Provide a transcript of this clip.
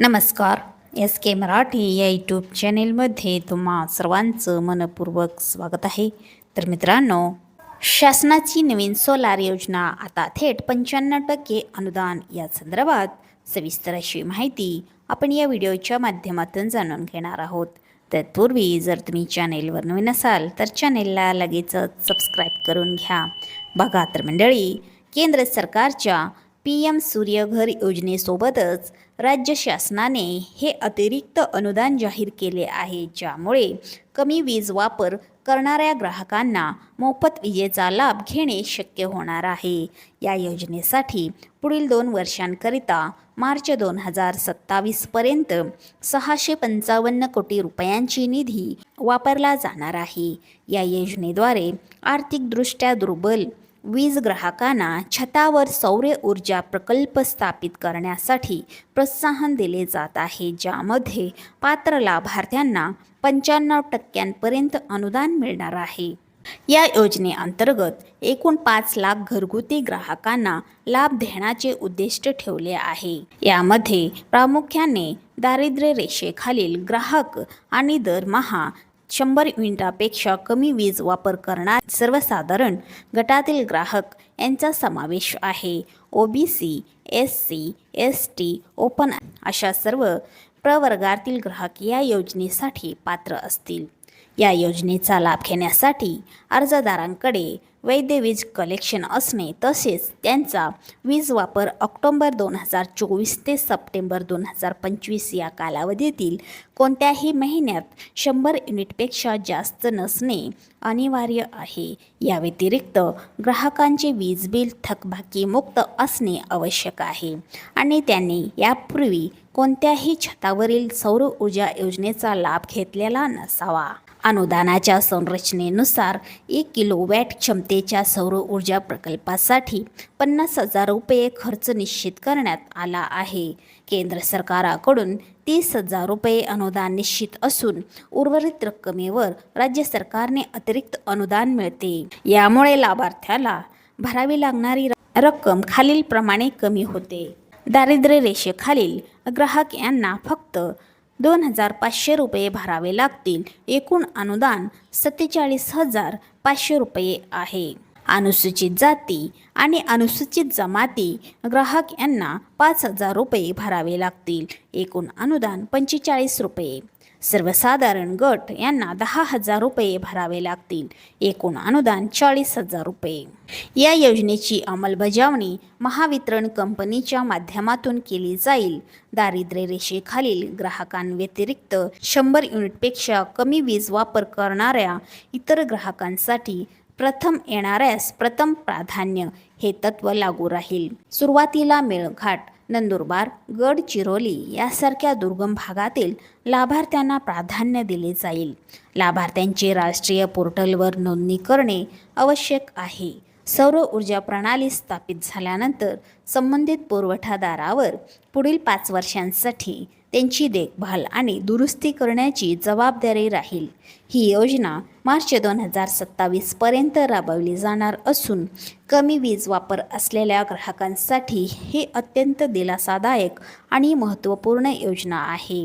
नमस्कार. एस के मराठी या यूट्यूब चॅनेलमध्ये तुम्हा सर्वांचं मनपूर्वक स्वागत आहे. तर मित्रांनो शासनाची नवीन सोलार योजना आता थेट पंच्याण्णव टक्के अनुदान या संदर्भात सविस्तर अशी माहिती आपण या व्हिडिओच्या माध्यमातून जाणून घेणार आहोत. तत्पूर्वी जर तुम्ही चॅनेलवर नवीन असाल तर चॅनेलला लगेचच सबस्क्राईब करून घ्या. बघा तर मंडळी केंद्र सरकारच्या पी एम सूर्यघर योजनेसोबतच राज्य शासनाने हे अतिरिक्त अनुदान जाहीर केले आहे ज्यामुळे कमी वीज वापर करणाऱ्या ग्राहकांना मोफत विजेचा लाभ घेणे शक्य होणार आहे. या योजनेसाठी पुढील दोन वर्षांकरिता मार्च दोन हजार सत्तावीसपर्यंत सहाशे पंचावन्न कोटी रुपयांची निधी वापरला जाणार आहे. या योजनेद्वारे आर्थिकदृष्ट्या दुर्बल वीज ग्राहकांना छतावर सौर ऊर्जा प्रकल्प स्थापित करण्यासाठी प्रोत्साहन दिले जात आहे ज्यामध्ये पात्र लाभार्थ्यांना पंच्याण्णव टक्क्यांपर्यंत अनुदान मिळणार आहे. या योजनेअंतर्गत एकूण पाच लाख घरगुती ग्राहकांना लाभ देण्याचे उद्दिष्ट ठेवले आहे. यामध्ये प्रामुख्याने दारिद्र्य रेषेखालील ग्राहक आणि दरमहा शंभर युनिटापेक्षा कमी वीज वापर करणार सर्वसाधारण गटातील ग्राहक यांचा समावेश आहे. O B C S C S T open अशा सर्व प्रवर्गातील ग्राहक या योजनेसाठी पात्र असतील. या योजनेचा लाभ घेण्यासाठी अर्जदारांकडे वैध वीज कलेक्शन असणे तसेच त्यांचा वीज वापर ऑक्टोंबर दोन हजार चोवीस ते सप्टेंबर दोन हजार पंचवीस या कालावधीतील कोणत्याही महिन्यात शंभर युनिटपेक्षा जास्त नसणे अनिवार्य आहे. या व्यतिरिक्त ग्राहकांचे वीज बिल थकबाकीमुक्त असणे आवश्यक आहे आणि त्यांनी यापूर्वी कोणत्याही छतावरील सौर ऊर्जा योजनेचा लाभ घेतलेला नसावा. अनुदानाच्या संरचनेनुसार एक किलोवॅट क्षमतेच्या सौर ऊर्जा प्रकल्पासाठी पन्नास हजार रुपये खर्च निश्चित करण्यात आला आहे. केंद्र सरकाराकडून तीस हजार रुपये अनुदान निश्चित असून उर्वरित रक्कमेवर राज्य सरकारने अतिरिक्त अनुदान मिळते. यामुळे लाभार्थ्याला भरावी लागणारी रक्कम खालीलप्रमाणे कमी होते. दारिद्र्य रेषेखालील ग्राहक यांना फक्त दोन हजार पाचशे रुपये भरावे लागतील. एकूण अनुदान सत्तेचाळीस हजार पाचशे रुपये आहे. अनुसूचित जाती आणि अनुसूचित जमाती ग्राहक यांना पाच हजार रुपये भरावे लागतील. एकूण अनुदान पंचेचाळीस रुपये. सर्वसाधारण गट यांना दहा हजार रुपये भरावे लागतील. एकूण अनुदान चाळीस हजार रुपये. या योजनेची अंमलबजावणी महावितरण कंपनीच्या माध्यमातून केली जाईल. दारिद्र्य रेषेखालील ग्राहकांव्यतिरिक्त शंभर युनिटपेक्षा कमी वीज वापर करणाऱ्या इतर ग्राहकांसाठी प्रथम येणाऱ्यास प्रथम प्राधान्य हे तत्व लागू राहील. सुरुवातीला मेळघाट नंदुरबार गडचिरोली यासारख्या दुर्गम भागातील लाभार्थ्यांना प्राधान्य दिले जाईल. लाभार्थ्यांची राष्ट्रीय पोर्टलवर नोंदणी करणे आवश्यक आहे. सौर ऊर्जा प्रणाली स्थापित झाल्यानंतर संबंधित पुरवठादारावर पुढील पाच वर्षांसाठी त्यांची देखभाल आणि दुरुस्ती करण्याची जबाबदारी राहील. ही योजना मार्च दोन हजार सत्तावीसपर्यंत राबवली जाणार असून कमी वीज वापर असलेल्या ग्राहकांसाठी ही अत्यंत दिलासादायक आणि महत्त्वपूर्ण योजना आहे.